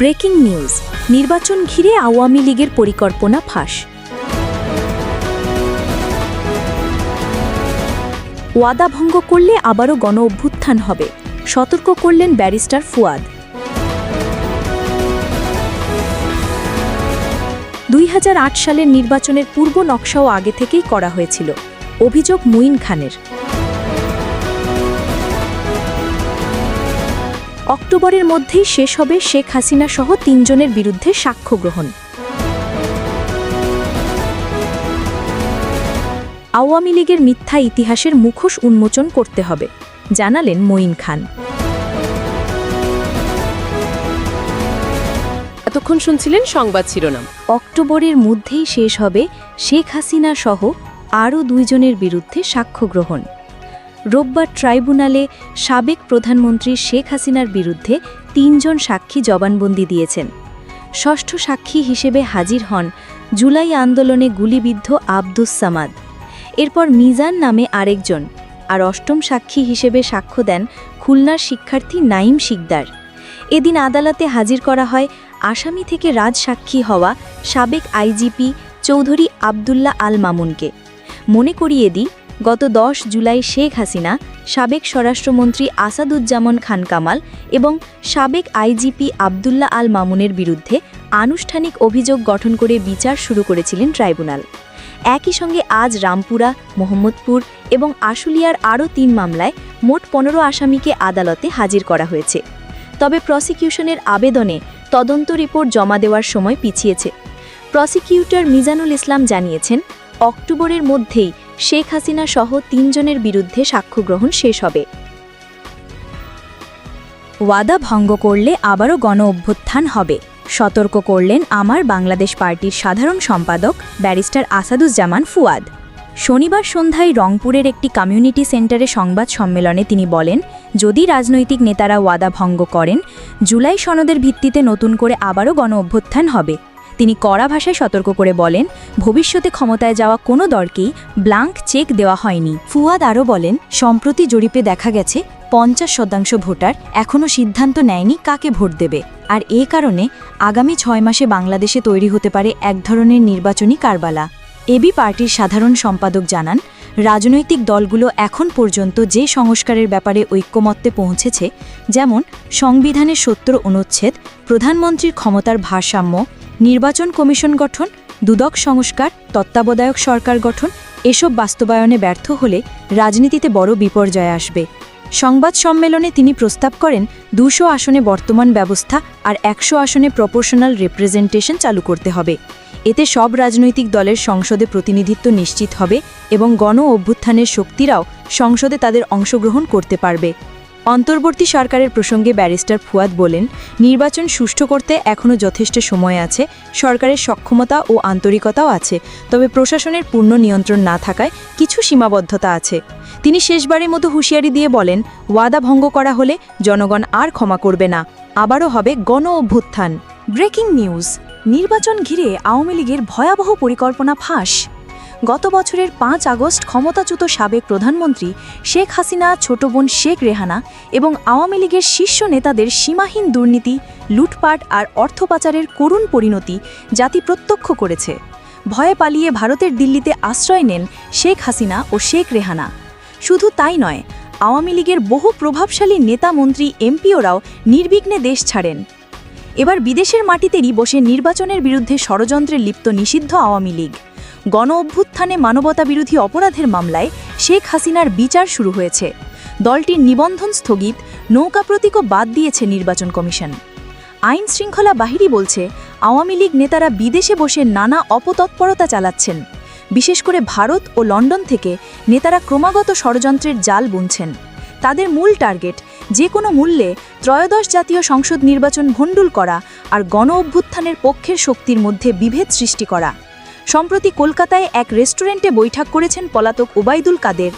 Breaking news, নির্বাচন ঘিরে আওয়ামী লীগের পরিকল্পনা ফাঁস। ওয়াদা ভঙ্গ করলে আবারও গণ অভ্যুত্থান হবে, সতর্ক করলেন ব্যারিস্টার ফুয়াদ। দুই হাজার আট সালের নির্বাচনের পূর্ব নকশাও আগে থেকেই করা হয়েছিল, অভিযোগ মুইন খানের। অক্টোবরের মধ্যেই শেষ হবে শেখ হাসিনা সহ তিনজনের বিরুদ্ধে সাক্ষ্য গ্রহণ। আওয়ামী লীগের মিথ্যা ইতিহাসের মুখোশ উন্মোচন করতে হবে জানালেন মঈন খান। এতক্ষণ শুনছিলেন সংবাদ শিরোনাম। অক্টোবরের মধ্যেই শেষ হবে শেখ হাসিনা সহ আরও দুইজনের বিরুদ্ধে সাক্ষ্য গ্রহণ। রোববার ট্রাইব্যুনালে সাবেক প্রধানমন্ত্রী শেখ হাসিনার বিরুদ্ধে তিনজন সাক্ষী জবানবন্দি দিয়েছেন। ষষ্ঠ সাক্ষী হিসেবে হাজির হন জুলাই আন্দোলনে গুলিবিদ্ধ আব্দুস সামাদ। এরপর মিজান নামে আরেকজন আর অষ্টম সাক্ষী হিসেবে সাক্ষ্য দেন খুলনার শিক্ষার্থী নাইম শিকদার। এদিন আদালতে হাজির করা হয় আসামি থেকে রাজ সাক্ষী হওয়া সাবেক আইজিপি চৌধুরী আবদুল্লাহ আল মামুনকে। মনে করিয়ে দিই গত দশ জুলাই শেখ হাসিনা, সাবেক স্বরাষ্ট্রমন্ত্রী আসাদুজ্জামান খান কামাল এবং সাবেক আইজিপি আবদুল্লাহ আল মামুনের বিরুদ্ধে আনুষ্ঠানিক অভিযোগ গঠন করে বিচার শুরু করেছিলেন ট্রাইব্যুনাল। একই সঙ্গে আজ রামপুরা, মোহাম্মদপুর এবং আশুলিয়ার আরও তিন মামলায় মোট পনেরো আসামিকে আদালতে হাজির করা হয়েছে। তবে প্রসিকিউশনের আবেদনে তদন্ত রিপোর্ট জমা দেওয়ার সময় পিছিয়েছে। প্রসিকিউটর মিজানুল ইসলাম জানিয়েছেন, অক্টোবরের মধ্যেই শেখ হাসিনা সহ তিনজনের বিরুদ্ধে সাক্ষ্য গ্রহণ শেষ হবে। ওয়াদা ভঙ্গ করলে আবারও গণ অভ্যুত্থান হবে। সতর্ক করলেন আমার বাংলাদেশ পার্টির সাধারণ সম্পাদক ব্যারিস্টার আসাদুজ্জামান ফুয়াদ। শনিবার সন্ধ্যায় রংপুরের একটি কমিউনিটি সেন্টারে সংবাদ সম্মেলনে তিনি বলেন, যদি রাজনৈতিক নেতারা ওয়াদা ভঙ্গ করেন, জুলাই সনদের ভিত্তিতে নতুন করে আবারও গণ অভ্যুত্থান হবে। তিনি কড়া ভাষায় সতর্ক করে বলেন, ভবিষ্যতে ক্ষমতায় যাওয়া কোনো দলকেই ব্লাঙ্ক চেক দেওয়া হয়নি। ফুয়াদ আরও বলেন, সম্প্রতি জরিপে দেখা গেছে, পঞ্চাশ শতাংশ ভোটার এখনও সিদ্ধান্ত নেয়নি কাকে ভোট দেবে। আর এ কারণে আগামী ছয় মাসে বাংলাদেশে তৈরি হতে পারে এক ধরনের নির্বাচনী কারবালা। এবি পার্টির সাধারণ সম্পাদক জানান, রাজনৈতিক দলগুলো এখন পর্যন্ত যে সংস্কারের ব্যাপারে ঐক্যমত্যে পৌঁছেছে, যেমন, সংবিধানের সত্তর অনুচ্ছেদ, প্রধানমন্ত্রীর ক্ষমতার ভারসাম্য নির্বাচন কমিশন গঠন, দুদক সংস্কার, তত্ত্বাবধায়ক সরকার গঠন, এসব বাস্তবায়নে ব্যর্থ হলে রাজনীতিতে বড় বিপর্যয় আসবে। সংবাদ সম্মেলনে তিনি প্রস্তাব করেন, দুশো আসনে বর্তমান ব্যবস্থা আর একশো আসনে প্রপোর্শনাল রিপ্রেজেন্টেশন চালু করতে হবে। এতে সব রাজনৈতিক দলের সংসদে প্রতিনিধিত্ব নিশ্চিত হবে এবং গণ অভ্যুত্থানের শক্তিরাও সংসদে তাদের অংশগ্রহণ করতে পারবে। অন্তর্বর্তী সরকারের প্রসঙ্গে ব্যারিস্টার ফুয়াদ বলেন, নির্বাচন সুষ্ঠু করতে এখনও যথেষ্ট সময় আছে, সরকারের সক্ষমতা ও আন্তরিকতাও আছে, তবে প্রশাসনের পূর্ণ নিয়ন্ত্রণ না থাকায় কিছু সীমাবদ্ধতা আছে। তিনি শেষবারের মতো হুঁশিয়ারি দিয়ে বলেন, ওয়াদা ভঙ্গ করা হলে জনগণ আর ক্ষমা করবে না, আবারও হবে গণ অভ্যুত্থান। ব্রেকিং নিউজ, নির্বাচন ঘিরে আওয়ামী লীগের ভয়াবহ পরিকল্পনা ফাঁস। গত বছরের পাঁচ আগস্ট ক্ষমতাচ্যুত সাবেক প্রধানমন্ত্রী শেখ হাসিনা, ছোট বোন শেখ রেহানা এবং আওয়ামী লীগের শীর্ষ নেতাদের সীমাহীন দুর্নীতি, লুটপাট আর অর্থ পাচারের করুণ পরিণতি জাতি প্রত্যক্ষ করেছে। ভয়ে পালিয়ে ভারতের দিল্লিতে আশ্রয় নেন শেখ হাসিনা ও শেখ রেহানা। শুধু তাই নয়, আওয়ামী লীগের বহু প্রভাবশালী নেতা মন্ত্রী এমপিওরাও নির্বিঘ্নে দেশ ছাড়েন। এবার বিদেশের মাটিতেই বসে নির্বাচনের বিরুদ্ধে ষড়যন্ত্রে লিপ্ত নিষিদ্ধ আওয়ামী লীগ। গণ অভ্যুত্থানে মানবতাবিরোধী অপরাধের মামলায় শেখ হাসিনার বিচার শুরু হয়েছে। দলটির নিবন্ধন স্থগিত, নৌকা প্রতীকও বাদ দিয়েছে নির্বাচন কমিশন। আইন শৃঙ্খলা বাহিনী বলছে, আওয়ামী লীগ নেতারা বিদেশে বসে নানা অপতৎপরতা চালাচ্ছেন। বিশেষ করে ভারত ও লন্ডন থেকে নেতারা ক্রমাগত ষড়যন্ত্রের জাল বুনছেন। তাদের মূল টার্গেট, যে কোনো মূল্যে ত্রয়োদশ জাতীয় সংসদ নির্বাচন ভণ্ডুল করা আর গণ অভ্যুত্থানের পক্ষের শক্তির মধ্যে বিভেদ সৃষ্টি করা। সম্প্রতি কলকাতায় এক রেস্টুরেন্টে বৈঠক করেছেন পলাতক ওবায়দুল কাদের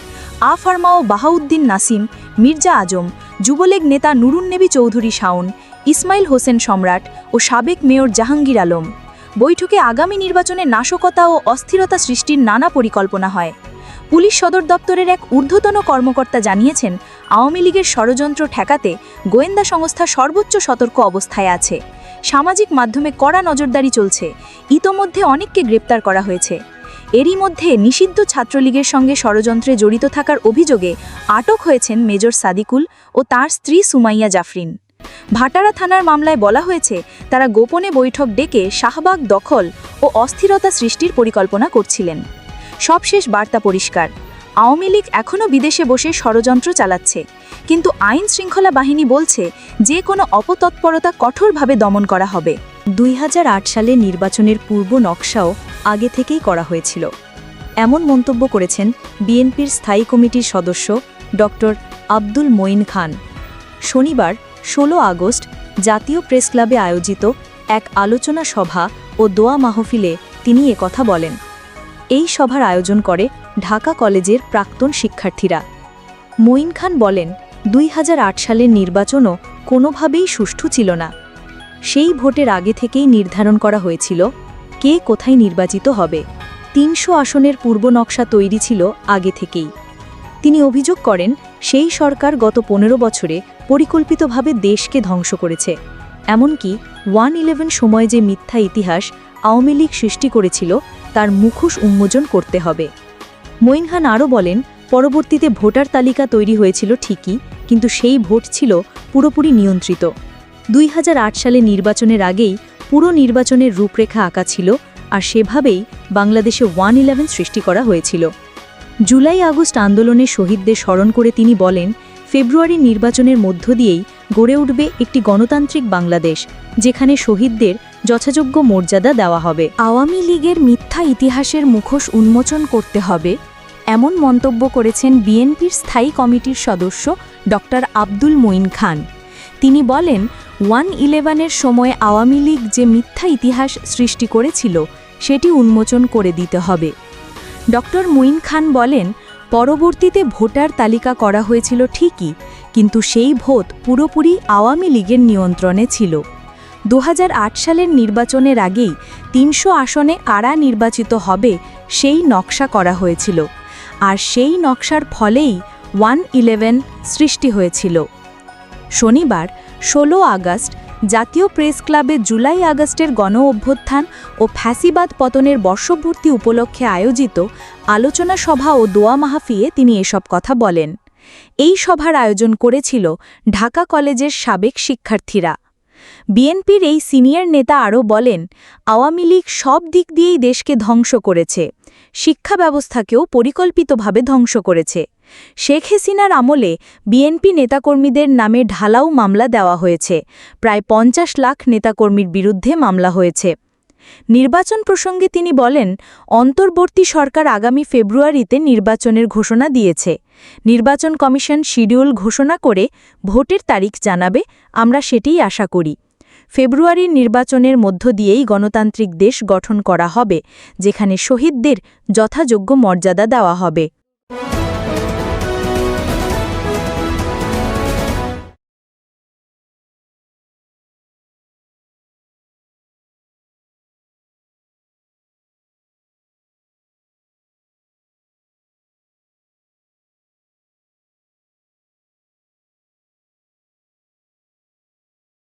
আ ফার্মা ও বাহাউদ্দিন নাসিম, মির্জা আজম, যুবলীগ নেতা নুরুন্নেবী চৌধুরী শাওন, ইসমাইল হোসেন সম্রাট ও সাবেক মেয়র জাহাঙ্গীর আলম। বৈঠকে আগামী নির্বাচনে নাশকতা ও অস্থিরতা সৃষ্টির নানা পরিকল্পনা হয়। পুলিশ সদর দপ্তরের এক ঊর্ধ্বতন কর্মকর্তা জানিয়েছেন, আওয়ামী লীগের ষড়যন্ত্র ঠেকাতে গোয়েন্দা সংস্থা সর্বোচ্চ সতর্ক অবস্থায় আছে। সামাজিক মাধ্যমে কড়া নজরদারি চলছে। ইতোমধ্যে অনেককে গ্রেপ্তার করা হয়েছে। এরই মধ্যে নিষিদ্ধ ছাত্রলীগের সঙ্গে ষড়যন্ত্রে জড়িত থাকার অভিযোগে আটক হয়েছেন মেজর সাদিকুল ও তার স্ত্রী সুমাইয়া জাফরিন। ভাটারা থানার মামলায় বলা হয়েছে, তারা গোপনে বৈঠক ডেকে শাহবাগ দখল ও অস্থিরতা সৃষ্টির পরিকল্পনা করছিলেন। সবশেষ বার্তা পরিষ্কার। আওয়ামী লীগ এখনও বিদেশে বসে ষড়যন্ত্র চালাচ্ছে। কিন্তু আইন শৃঙ্খলা বাহিনী বলছে, যে কোনো অপতৎপরতা কঠোরভাবে দমন করা হবে। দুই হাজার আট সালে নির্বাচনের পূর্ব নকশাও আগে থেকেই করা হয়েছিল। এমন মন্তব্য করেছেন বিএনপির স্থায়ী কমিটির সদস্য ডক্টর আব্দুল মঈন খান। শনিবার ১৬ আগস্ট, জাতীয় প্রেস ক্লাবে আয়োজিত এক আলোচনা সভা ও দোয়া মাহফিলে তিনি একথা বলেন। এই সভার আয়োজন করে ঢাকা কলেজের প্রাক্তন শিক্ষার্থীরা। মঈন খান বলেন, দুই হাজার আট সালের নির্বাচনও কোনোভাবেই সুষ্ঠু ছিল না। সেই ভোটের আগে থেকেই নির্ধারণ করা হয়েছিল, কে কোথায় নির্বাচিত হবে। তিনশো আসনের পূর্ব নকশা তৈরি ছিল আগে থেকেই। তিনি অভিযোগ করেন, সেই সরকার গত পনেরো বছরে পরিকল্পিতভাবে দেশকে ধ্বংস করেছে। এমনকি ওয়ান ইলেভেন সময় যে মিথ্যা ইতিহাস আওয়ামী লীগ সৃষ্টি করেছিল তার মুখোশ উন্মোচন করতে হবে। মঈনহান আরও বলেন, পরবর্তীতে ভোটার তালিকা তৈরি হয়েছিল ঠিকই, কিন্তু সেই ভোট ছিল পুরোপুরি নিয়ন্ত্রিত। দুই হাজার আট সালে নির্বাচনের আগেই পুরো নির্বাচনের রূপরেখা আঁকা ছিল আর সেভাবেই বাংলাদেশে ওয়ান ইলেভেন সৃষ্টি করা হয়েছিল। জুলাই আগস্ট আন্দোলনে শহীদদের স্মরণ করে তিনি বলেন ফেব্রুয়ারি নির্বাচনের মধ্য দিয়েই গড়ে উঠবে একটি গণতান্ত্রিক বাংলাদেশ, যেখানে শহীদদের যথাযোগ্য মর্যাদা দেওয়া হবে। আওয়ামী লীগের মিথ্যা ইতিহাসের মুখোশ উন্মোচন করতে হবে, এমন মন্তব্য করেছেন বিএনপির স্থায়ী কমিটির সদস্য ড. আব্দুল মঈন খান। তিনি বলেন, ওয়ান ইলেভেনের সময় আওয়ামী লীগ যে মিথ্যা ইতিহাস সৃষ্টি করেছিল, সেটি উন্মোচন করে দিতে হবে। ডক্টর মুইন খান বলেন, পরবর্তীতে ভোটার তালিকা করা হয়েছিল ঠিকই কিন্তু সেই ভোট পুরোপুরি আওয়ামী লীগের নিয়ন্ত্রণে ছিল। দু হাজার আট সালের নির্বাচনের আগেই তিনশো আসনে কারা নির্বাচিত হবে সেই নকশা করা হয়েছিল। আর সেই নকশার ফলেই ওয়ান ইলেভেন সৃষ্টি হয়েছিল। শনিবার ১৬ আগস্ট, জাতীয় প্রেস ক্লাবে জুলাই আগস্টের গণ অভ্যুত্থান ও ফ্যাসিবাদ পতনের বর্ষপূর্তি উপলক্ষে আয়োজিত আলোচনা সভা ও দোয়া মাহফিয়ে তিনি এসব কথা বলেন। এই সভার আয়োজন করেছিল ঢাকা কলেজের সাবেক শিক্ষার্থীরা। বিএনপির এই সিনিয়র নেতা আরও বলেন, আওয়ামী লীগ সব দিক দিয়েই দেশকে ধ্বংস করেছে। শিক্ষা ব্যবস্থাকেও পরিকল্পিতভাবে ধ্বংস করেছে। শেখ হাসিনার আমলে বিএনপি নেতাকর্মীদের নামে ঢালাও মামলা দেওয়া হয়েছে। প্রায় পঞ্চাশ লাখ নেতাকর্মীর বিরুদ্ধে মামলা হয়েছে। নির্বাচন প্রসঙ্গে তিনি বলেন, অন্তর্বর্তী সরকার আগামী ফেব্রুয়ারিতে নির্বাচনের ঘোষণা দিয়েছে। নির্বাচন কমিশন শিডিউল ঘোষণা করে ভোটের তারিখ জানাবে, আমরা সেটিই আশা করি। ফেব্রুয়ারির নির্বাচনের মধ্য দিয়েই গণতান্ত্রিক দেশ গঠন করা হবে, যেখানে শহীদদের যথাযোগ্য মর্যাদা দেওয়া হবে।